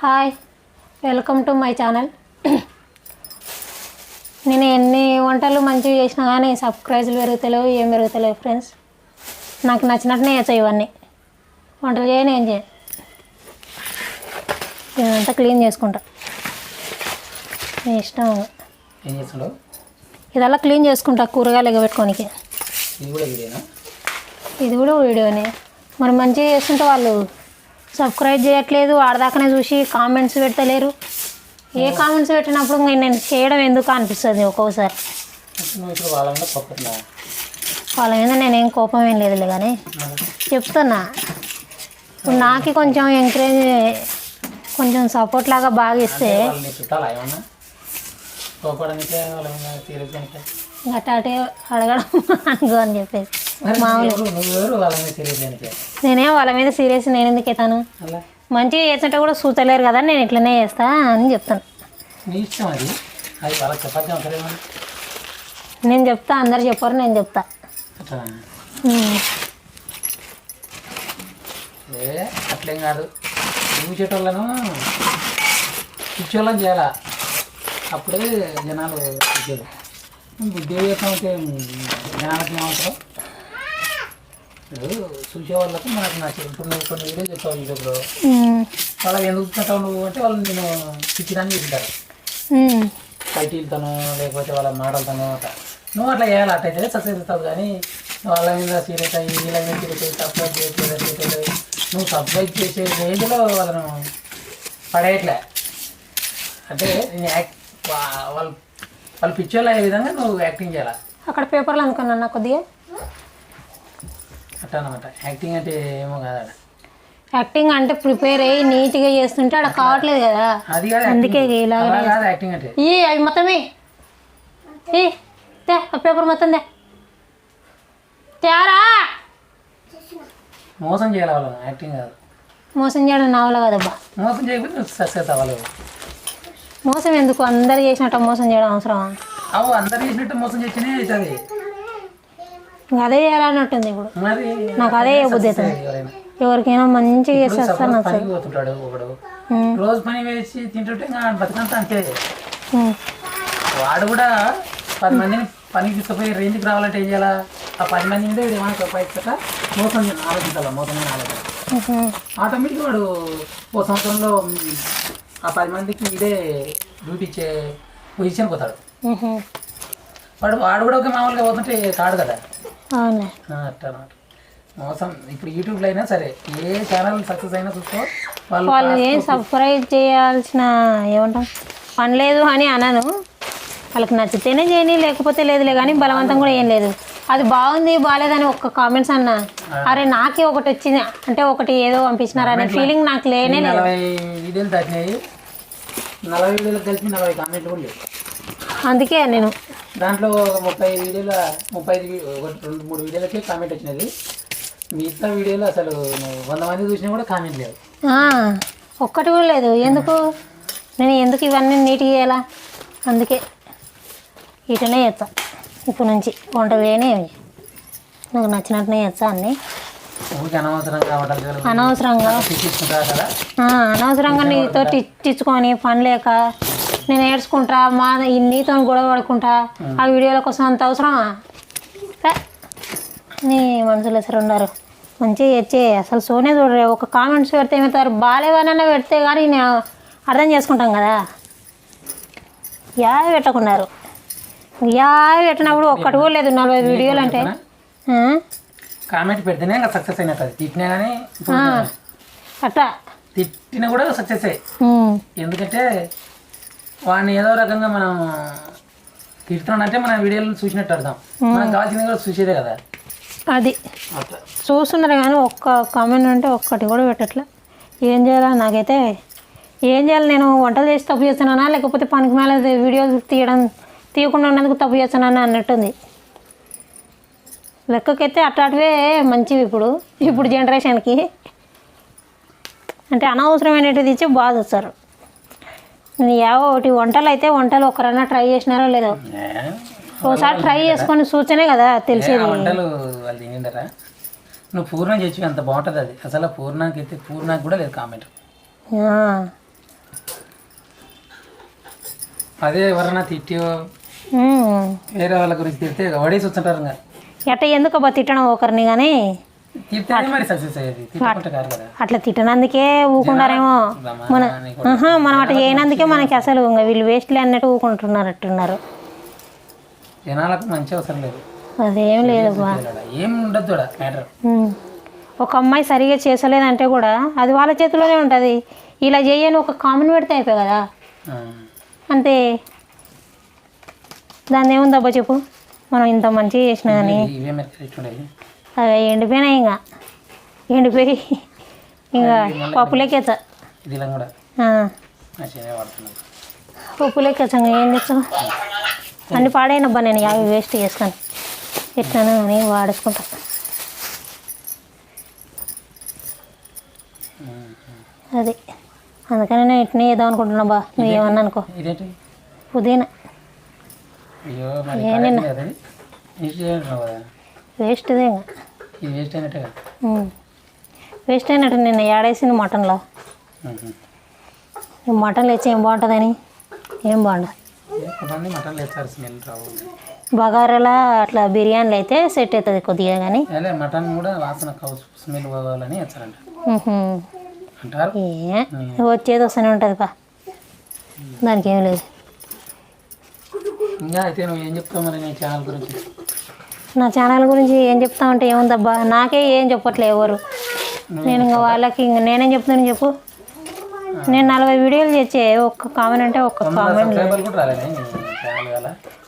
Hi welcome to my channel. నేను ఎన్ని వంటలు మంచిగా చేసినా కానీ సబ్స్క్రైజ్లు పెరుగుతలేవు ఏం పెరుగుతలేవు ఫ్రెండ్స్. నాకు నచ్చినట్టునే చేస్తాయి ఇవన్నీ. వంటలు చేయను ఏం చేయను ఇదంతా క్లీన్ చేసుకుంటా. నీ ఇష్టం. ఏం చేస్తున్నావు ఇదల్లా క్లీన్ చేసుకుంటా కూరగాయలు ఎగబెట్టుకోనికి. ఇది కూడా వీడియోనా? ఇది కూడా వీడియోనే. మరి మంచిగా చేస్తుంటే వాళ్ళు సబ్స్క్రైబ్ చేయట్లేదు ఆడదాకానే చూసి కామెంట్స్ పెడతలేరు. ఏ కామెంట్స్ పెట్టినప్పుడు నేను చేయడం ఎందుకు అనిపిస్తుంది ఇప్పుడు వాళ్ళ మీద నేనేం కోపం ఏం లేదులే కానీ చెప్తున్నా. ఇప్పుడు నాకు కొంచెం ఎంకరేజ్ కొంచెం సపోర్ట్ లాగా బాగా ఇస్తే వాళ్ళు నీ చుట్టాలా ఏమన్నా కోపడానికే వాళ్ళ మీద సీరియస్గానికే గట్ట అటే అడగడం అనుకో అని చెప్పేసి. మరి నువ్వు ఎవరు వాళ్ళ మీద నేనేం వాళ్ళ మీద సీరియస్ నేను ఎందుకు అలా. మంచిగా చేస్తుంటే కూడా చూతలేరు కదా నేను ఇట్లనే చేస్తా అని చెప్తాను. నీ ఇష్టం అది. అది వాళ్ళకి చెప్పాల్సిన అవసరం ఏమన్నా నేను చెప్తా అందరు చెప్పరు నేను చెప్తా. అట్లా? ఉమ్. ఏ అట్లేం కాదు. చూసేటోళ్ళను పిచ్చోళ్ళని చేయాలా? అప్పుడే జనాలు చూసేది బుద్ధి చేస్తామంటే జనాలకి ఇప్పుడు చూసే వాళ్ళకు మనకు నచ్చదు ఇప్పుడు నువ్వు కొన్ని వీడియోలు చెప్తావు యూట్యూబ్లో. వాళ్ళకి ఎందుకు చూస్తావు నువ్వు అంటే వాళ్ళు నేను పిచ్చిదాన్ని ఉమ్. టైటిల్తోనో లేకపోతే వాళ్ళ మాటలతోనో అట్లా నువ్వు అట్లా చేయాలి అట్లయితే సక్సెస్ అవుతావు కానీ వాళ్ళ మీద సీరియస్ అయ్యి వీళ్ళ మీద సీరియస్ అయ్యి సబ్స్క్రైబ్ చేయట్లేదు నువ్వు సబ్స్క్రైబ్ చేసే రేంజ్లో వాళ్ళను పడేయట్లే. అంటే నేను యాక్ట్ వాళ్ళు వాళ్ళు పిక్చర్లు అయ్యే విధంగా నువ్వు యాక్టింగ్ చేయాలి? అక్కడ పేపర్లు అనుకున్నా కొద్దిగా? అట్లా అనమాట యాక్టింగ్ అంటే ఏమో కాదు. యాక్టింగ్ అంటే ప్రిపేర్ అయ్యి నీట్గా చేస్తుంటే అక్కడ కావట్లేదు కదా. అది కాదు అందుకే. ఇలా కాదు యాక్టింగ్ అంటే. ఈ అవి మొత్తమే ఏ తే ఆ పేపర్ మొత్తం దే తేరా? మోసం చేయాలి వాళ్ళని యాక్టింగ్ కాదు. మోసం చేయడం నా వల్ల కదబ్బా. మోసం చేయకపోతే సక్సెస్ అవ్వాలి మోసం ఎందుకు? అందరు చేసినట్టు మోసం చేయడం అవసరమా? అవు అందరు చేసినట్టు మోసం అవుతుంది. ఇంకా అదే చేయాలన్నట్టుంది ఇప్పుడు. నాకు అదే బుద్ధి అవుతుంది. ఎవరైనా ఎవరికైనా మంచిగా అసలు పోతుంటాడు ఒకడు. రోజు పని వేసి తింటుంటే బతుకంతా అంతే. వాడు కూడా పది మందిని పనికి తీసుకుపోయి రేంజ్కి రావాలంటే ఏం చేయాలా? ఆ పది మంది మీద ఏమైనా సంపాదించక మోసం ఆలోచించాలి? మోసం ఆలోచించాలి ఉమ్, ఆటోమేటిక్గా వాడు ఓ సంవత్సరంలో ఆ పది మందికి ఇదే డ్యూటీ ఇచ్చే పొజిషన్ పోతాడు. వాడు వాడు కూడా ఒక మామూలుగా పోతుంటే కాడు కదా? అట్లా మోసం. ఇప్పుడు యూట్యూబ్లో అయినా సరే ఏ ఛానల్ సక్సెస్ అయినా చూసుకో. వాళ్ళు ఏం సబ్స్క్రైబ్ చేయాల్సిన ఏమంటాం? పని లేదు అని అనను. వాళ్ళకి నచ్చితేనే చేయని లేకపోతే లేదులే కానీ బలవంతం కూడా ఏం లేదు. అది బాగుంది బాగాలేదని ఒక్క కామెంట్స్ అన్న. అరే నాకే ఒకటి వచ్చింది. అంటే ఒకటి ఏదో పంపించినారు అనే ఫీలింగ్ నాకు లేనే లేదు. నలభై వీడియోలు దాటినాయి నలభై వీడియోలకు కలిపి నలభై కామెంట్లు కూడా లేవు. అందుకే నేను దాంట్లో ముప్పై వీడియోల ముప్పై ఒకటి రెండు మూడు వీడియోలకే కామెంట్ వచ్చినది. మిగతా వీడియోలు అసలు వంద మంది చూసినా కూడా కామెంట్ ఆ, ఒక్కటి కూడా లేదు. ఎందుకు? నేను ఎందుకు ఇవన్నీ నీట్గా చేయాలా? అందుకే ఇటనే చేస్తా. ఇప్పుడు నుంచి వంట వేయనే నాకు నచ్చినట్టునే చేస్తా అన్నీ. అనవసరంగా అనవసరంగా. నీతో తిట్టించుకొని పని లేక నేను ఏడ్చుకుంటా మా నీతో గొడవ పడుకుంటా ఆ వీడియోల కోసం అంత అవసరమా. నీ మనసులో సరే ఉన్నారు. మంచిగా వచ్చే అసలు సోనే చూడరే. ఒక కామెంట్స్ పెడితే ఏమవుతారు బాగాలేవనన్నా పెడితే కానీ నేను అర్థం చేసుకుంటాం కదా. యావి పెట్టకున్నారు. యావి పెట్టినప్పుడు ఒక్కటి కూడా లేదు నలభై వీడియోలు అంటే? కామెంట్ పెడితేనే ఇంకా సక్సెస్ అది. తిట్టినా కానీ ఆ, అట్లా. తిట్టినా కూడా సక్సెస్ ఎందుకంటే వాడిని ఏదో రకంగా మనం తిడుతున్నాడంటే మన వీడియోలు చూసినట్టు అర్థం. మనకు కావాల్సింది కూడా చూసేదే కదా. అది. చూస్తున్నారు కానీ ఒక్క కామెంట్ అంటే ఒక్కటి కూడా పెట్టట్లే. ఏం చేయాలా? నాకైతే ఏం చేయాలి? నేను వంటలు చేసి తప్పు చేస్తున్నానా? లేకపోతే పనికి మేల వీడియోలు తీయడం తీయకుండా ఉన్నందుకు తప్పు చేస్తున్నానా అన్నట్టుంది. లెక్కకైతే అట్లాంటివే మంచివి ఇప్పుడు ఇప్పుడు జనరేషన్కి అంటే అనవసరమైనవి ఇచ్చి బాగా చూస్తారు నేను యావో ఒకటి వంటలు అయితే వంటలు ఒకరన్నా ట్రై చేసినారో లేదో? ఒకసారి ట్రై చేసుకొని చూస్తేనే కదా తెలిసేది. వంటలు వాళ్ళు తినిండరా? నువ్వు పూర్ణ చేసి అంత బాగుంటుంది అది. అసలు పూర్ణకి అయితే పూర్ణకి కూడా లేదు కామెంట్. అదే ఎవరన్నా తిట్టో. వేరే వాళ్ళ గురించి తిడితే వడేసి వచ్చుంటారు ఇంకా. ఎట్ట ఎందుకు అబ్బా తిట్టడం ఒకరిని కానీ అట్లా తిట్టనందుకే ఊకుంటారేమో. మన మనం అట్లా చేయనందుకే మనకి అసలు ఇంకా వీళ్ళు వేస్ట్లే అన్నట్టు ఊకుంటున్నారు అట్టున్నారు జనాలకు మంచి అవసరం లేదు. అదేం లేదు ఏం ఉండదు మ్యాటర్. ఒక అమ్మాయి సరిగా చేసలేదంటే కూడా అది వాళ్ళ చేతిలోనే ఉంటుంది. ఇలా చేయని ఒక కామన్ పెడితే అయిపోయి కదా. అంతే. దాన్ని ఏముందబ్బా చెప్పు? మనం ఇంత మంచిగా చేసినా కానీ అవి ఎండిపోయినాయి ఇంకా. ఎండిపోయి ఇంకా పప్పులేకెచ్చ ఇంకా ఏం తెచ్చావు అన్ని పాడైనబ్బా నేను యాభై వేస్ట్ చేస్తాను. ఎట్లాను అని వాడేసుకుంటా. అది. అందుకని నేను ఇట్నే చేద్దాం అనుకుంటున్నా బా. నువ్వు ఏమన్నా అనుకో. పుదీనా. వేస్ట్దే ఇంకా. ఇది వేస్ట్ అయినట్టే కదా. వేస్ట్ అయినట్టు నిన్న ఏడేసింది మటన్లో. మటన్లో వేసి ఏం బాగుంటుందని? ఏం బాగుండదు. మటన్ వేస్తారు స్మెల్ రావు. బగారాల అట్లా బిర్యానీలు అయితే సెట్ అవుతుంది కొద్దిగా కానీ. అదే మటన్ కూడా వాసన స్మెల్ పోవాలని వేస్తారంట. అంటారు? వచ్చేది వస్తూనే ఉంటుంది పా. దానికి ఏం లేదు. ఇంకా అయితే నువ్వు ఏం చెప్తావు మరి నీ ఛానల్ గురించి? నా ఛానల్ గురించి ఏం చెప్తా ఉంటే ఏముందబ్బా? నాకే ఏం చెప్పట్లే ఎవరు. నేను ఇంకా వాళ్ళకి ఇంక నేనేం చెప్తాను చెప్పు. నేను నలభై వీడియోలు చేసే ఒక్క కామెంట్ అంటే ఒక్క కామెంట్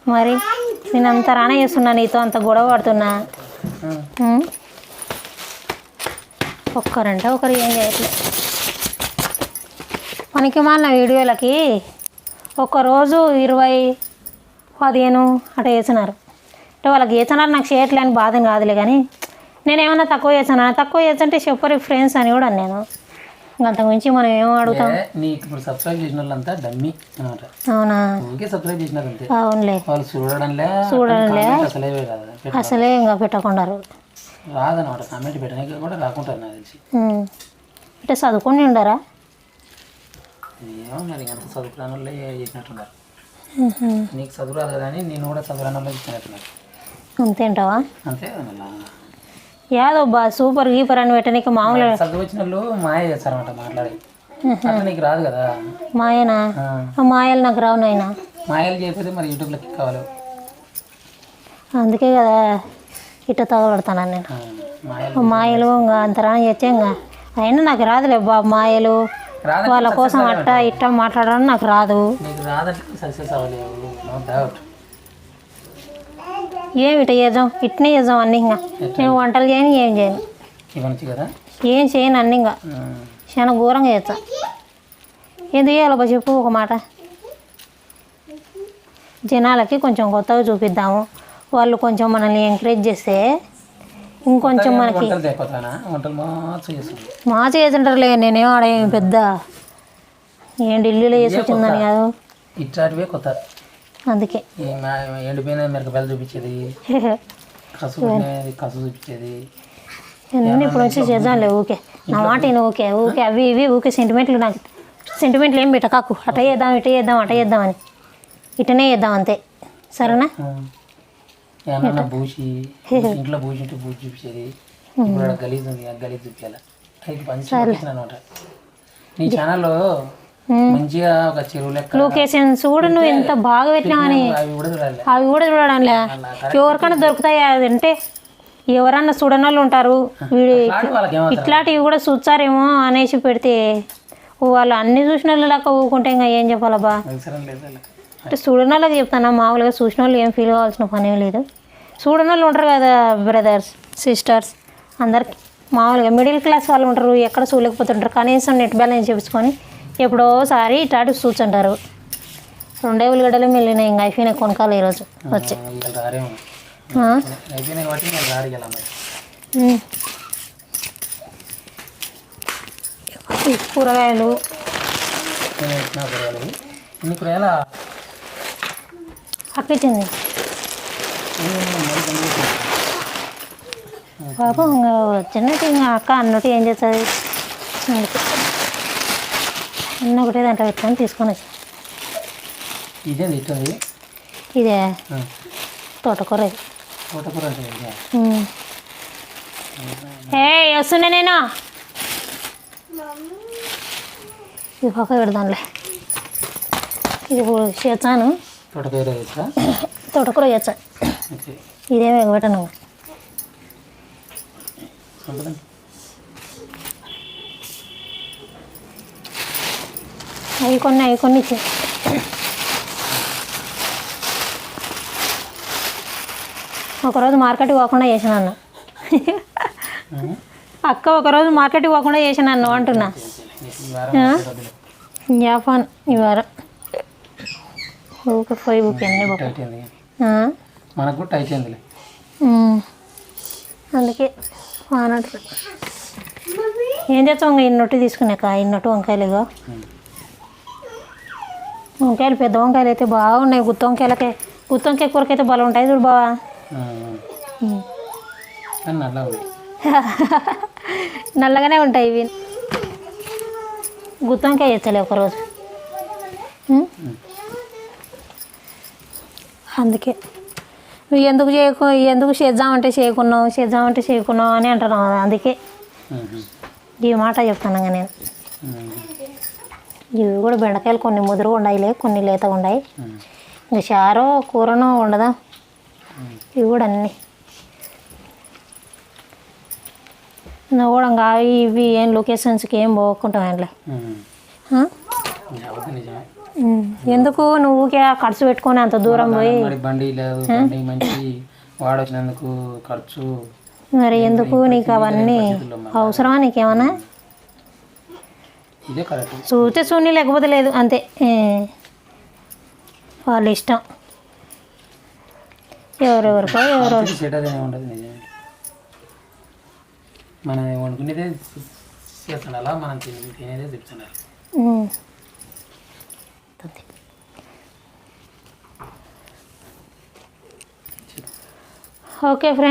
మరి నేను అంత రానే చేస్తున్నా నీతో అంత గొడవ పడుతున్నా? ఒక్కరంటే ఒకరు ఏం చేయట్లేదు పనికి మాలిన వీడియోలకి ఒక్కరోజు ఇరవై పదిహేను అట్లా చేసినారు అంటే వాళ్ళకి చేసినారు నాకు చేయట్లే అని బాధ కాదులే కానీ నేను ఏమన్నా తక్కువ చేసానా తక్కువ చేస్తుంటే చెప్పరు ఫ్రెండ్స్ అని కూడా అన్నాను. ఇంక అంతకుమించి మనం ఏం అడుగుతాం? నీకు ఇప్పుడు సబ్స్క్రైబ్ చేసిన వాళ్ళంతా డమ్మి అనమాట అవునా? ఊరికే సబ్స్క్రైబ్ చేసినారు అంతే అవునులే. వాళ్ళు చూడడంలే చూడడంలే. అసలే అసలే ఇంకా పెట్టకుండారు. రాదనమాట కామెంట్ పెట్టడానికి కూడా రాకుంటారు నాకు తెలిసి. అంటే చదువుకొని ఉండరా? ఏమో మరి అంత చదువుకురాని వాళ్ళే చేసినట్టున్నారు. నీకు చదువు రాదు కదా అని నేను కూడా చదువురాని వాళ్ళే చేసినట్టున్నారు అంతేంటావా అంతే యాదో బా సూపర్ గీపర్ అని పెట్టనీకి మామూలు చదువు వచ్చిన వాళ్ళు మాయ చేస్తారన్నమాట మాట్లాడి. అట్లా నీకు రాదు కదా. మాయనా? మాయలు నాకు రావు నాయన. మాయలు చేయకపోతే మరి యూట్యూబ్లోకి కావాలి అందుకే కదా ఇట్ట తగలడతాను నేను. మాయలు ఇంకా అంతరా చేస్తే ఇంకా అయినా నాకు రాదులే బా మాయలు. వాళ్ళ కోసం అట్ట ఇట్ట మాట్లాడడం నాకు రాదు. రాదంటే సక్సెస్ అవ్వలేవు. నో డౌట్ ఏం ఇట్ట చేద్దాం ఇట్నే చేద్దాం అన్నీ ఇంకా నేను వంటలు చేయను ఏం చేయను. ఏం చేయను అన్నీ ఇంకా చాలా ఘోరంగా చేస్తా. ఎందుకు చేయాలబ్బా చెప్పు ఒక మాట. జనాలకి కొంచెం కొత్తగా చూపిద్దాము. వాళ్ళు కొంచెం మనల్ని ఎంకరేజ్ చేస్తే ఇంకొంచెం మనకి మా చేస్తుంటారులే నేనేం ఆడ పెద్ద. ఏం ఢిల్లీలో చేసి వచ్చిందని కాదు. ఇట్లాంటివే కొత్త. అందుకే. ఎండిపోయిన మిరపకాయలు చూపించేది. కసు పెట్టినది కసు చూపించేది. అన్నీ ఇప్పుడు వచ్చి చేద్దాంలే ఊకే. నా మాట ఈయన ఊకే. ఊకే అవి ఇవి ఊకే. సెంటిమెంట్లు నాకు. సెంటిమెంట్లు ఏం పెట్టకాకు అట చేద్దాం ఇట చేద్దాం అట చేద్దామని ఇటనే చేద్దాం అంతే. సరేనా. ఏమన్నా ఇంట్లో ఉంటే చూపించేది. ఇప్పుడు గలీజ్ ఉంది గలీజ్ చూపించాలి. అది మంచిగా చూపించిన అనమాట నీ ఛానల్లో. మంచిగా ఒక చెరువు లెక్క లొకేషన్స్ కూడా నువ్వు ఎంత బాగా పెట్టినావని అవి కూడా చూడాలి. అవి కూడా చూడడంలే ఎవరికైనా దొరుకుతాయి? అది అంటే ఎవరన్నా చూడని వాళ్ళు ఉంటారు. వీడి ఇట్లాంటివి కూడా చూస్తారేమో అనేసి పెడితే వాళ్ళు అన్ని చూసిన వాళ్ళు లెక్క ఊకుంటే ఇంకా ఏం చెప్పాలబ్బా? అంటే చూడని వాళ్ళకి చెప్తాను? మామూలుగా చూసిన వాళ్ళు ఏం ఫీల్ కావాల్సిన పని లేదు. చూడని వాళ్ళు ఉంటారు కదా బ్రదర్స్ సిస్టర్స్ అందరికి. మామూలుగా మిడిల్ క్లాస్ వాళ్ళు ఉంటారు ఎక్కడ చూడలేకపోతుంటారు. కనీసం నెట్ బ్యాలెన్స్ చేపించుకొని ఎప్పుడోసారి ఇటాటి చూస్తుంటారు రెండే ఉల్లిగడ్డలు మిల్లినాయి ఇంకా అయిపోయినాయి కొనకాలి ఈరోజు. వచ్చి. కూరగాయలు. అక్కిచ్చింది పాపం ఇంకా చిన్నటి ఇంకా అక్క అన్నట్టు ఏం చేస్తుంది. అన్నీ ఒకటే దాంట్లో పెట్టుకొని తీసుకొని వచ్చి. ఇదే ఇదే తోటకూర ఇది. తోటకూర. ఏ వస్తున్నా నేను. ఇది పక్క పెడదాంలే. ఇది చేస్తాను. తోటకూర చేస్తా? ఇదేమి ఎగబెట్టను అవి కొన్ని అవి కొన్ని ఇచ్చి ఒకరోజు మార్కెట్కి పోకుండా చేసిన అన్న. అక్క ఒకరోజు మార్కెట్కి పోకుండా చేసిన అన్న అంటున్నా. ఈ వారం డబ్బులు జాపాన్ ఈ వారం. ఊకే పోయి ఊకే అన్నీ అయింది ఆ? మనకు టైట్ అయిందిలే. ఉమ్. అందుకే అన్నట్లు ఏం చేస్తాం ఇంకా ఇన్నొట్టు తీసుకున్నాక? ఇన్నొట్టు వంకాయలు ఇగో. వంకాయలు పెద్ద వంకాయలు అయితే బాగున్నాయి. గుత్తి వంకాయలకే గుత్తి వంకాయ కూరకైతే బలం ఉంటాయి చూడు బావా. నల్లగానే ఉంటాయి ఇవి. గుత్తి వంకాయ చేస్తలే ఒకరోజు. అందుకే. నువ్వు ఎందుకు చేయకు ఎందుకు చేద్దామంటే చేయకున్నావు చేద్దామంటే చేయకున్నావు అని అంటున్నావు అందుకే. ఈ మాట చెప్తాను నేను. ఇవి కూడా బెండకాయలు కొన్ని ముదురు ఉండాయిలే కొన్ని లేతగా ఉన్నాయి. ఇంకా చారో కూరనో ఉండదా? ఇవి కూడా అన్నీ. నువ్వు కూడా ఇంకా అవి ఇవి ఏం లొకేషన్స్కి ఏం పోకుంటాం ఏంలే. ఎందుకు నువ్వు ఖర్చు పెట్టుకొని అంత దూరం పోయి? మరి బండి లేదు బండి మంచి వాడొచ్చినందుకు ఖర్చు. మరి ఎందుకు నీకు అవన్నీ అవసరమా నీకేమన్నా? చూస్తే చూని లేకపోతే లేదు అంతే. వాళ్ళ ఇష్టం. ఎవరెవరికో ఎవరెవరు మనం వండుకునేదే చేస్తుండాలా మనం తినేది చెప్తుండాలి. Okay friends.